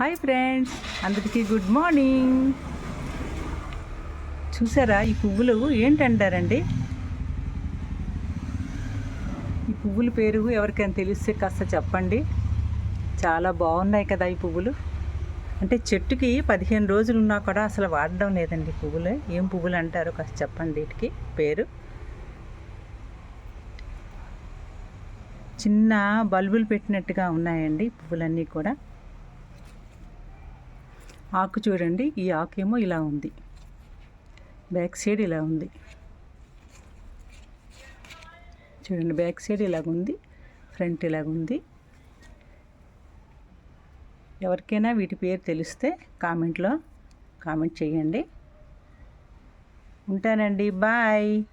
Hi friends అందరికీ good morning చూసారా ఈ పువ్వులు ఏంటంటారండి? ఈ పువ్వుల పేరు ఎవరికైనా తెలిస్తే కాస్త చెప్పండి. చాలా బాగున్నాయి కదా ఈ పువ్వులు. అంటే చెట్టుకి పదిహేను రోజులు ఉన్నా కూడా అసలు వాడడం లేదండి ఈ పువ్వులు. ఏం పువ్వులు అంటారో కాస్త చెప్పండి వీటికి పేరు. చిన్న బల్బులు పెట్టినట్టుగా ఉన్నాయండి పువ్వులన్నీ కూడా. ఆకు చూడండి ఈ ఆకు ఏమో ఇలా ఉంది. బ్యాక్ సైడ్ ఇలా ఉంది. చూడండి బ్యాక్ సైడ్ ఇలాగుంది ఫ్రంట్ ఇలాగుంది ఎవరికైనా వీటి పేరు తెలిస్తే కామెంట్లో కామెంట్ చేయండి. ఉంటానండి బాయ్.